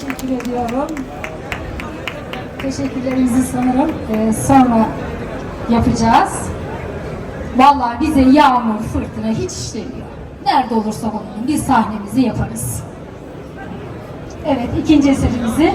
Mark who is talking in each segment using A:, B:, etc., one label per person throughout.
A: Teşekkür ediyorum. Teşekkürlerimizi sanırım e, sonra yapacağız. Vallahi bize yağmur, fırtına hiç işlemiyor. Nerede olursa olalım biz sahnemizi yaparız. Evet ikinci eserimizi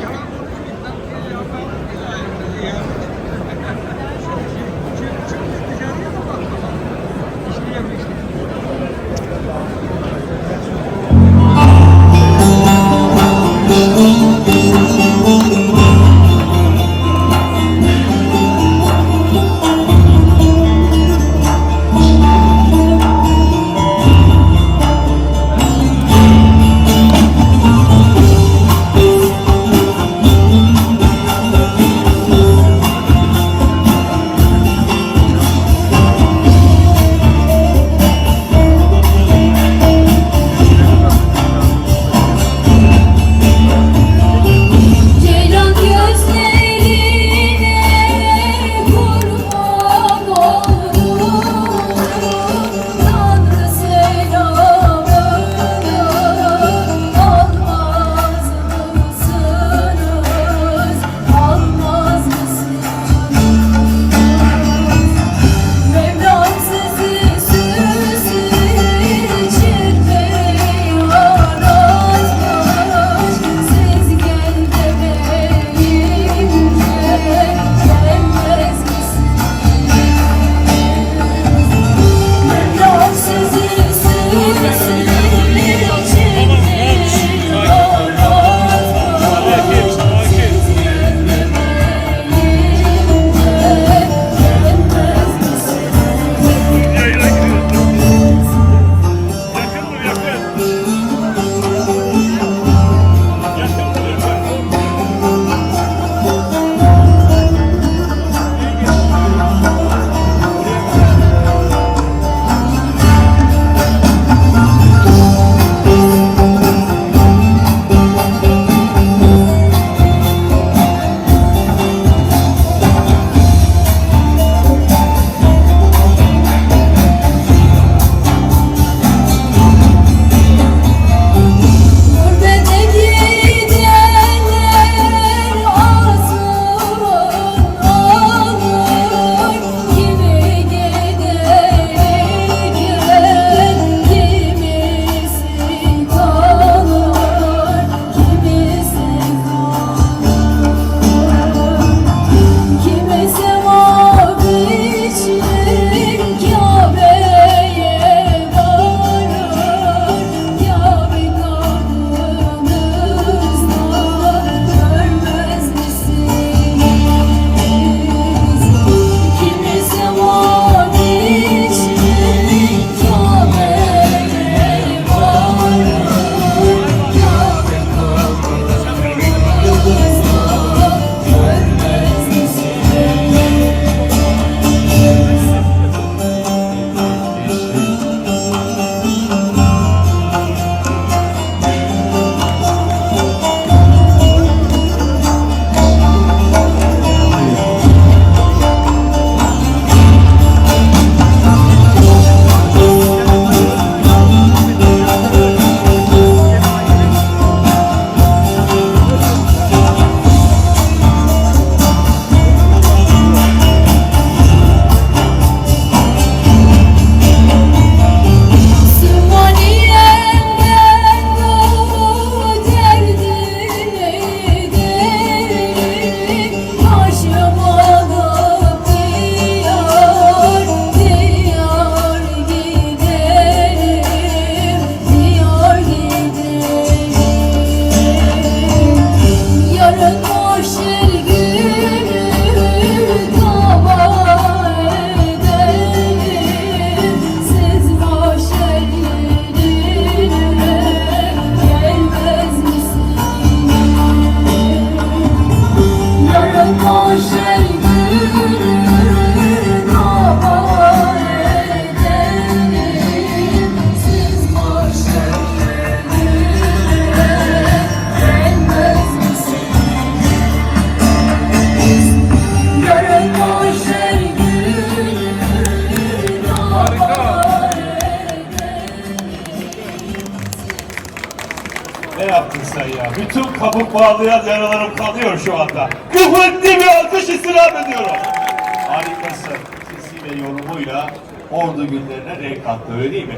B: Ne yaptın sen ya? Bütün kabuk bağlayan yaralarım kanıyor şu anda. Kuvvetli bir alkış istirham ediyorum. Harikasın. Sesiyle yorumuyla ordu günlerine renk kattı öyle değil mi?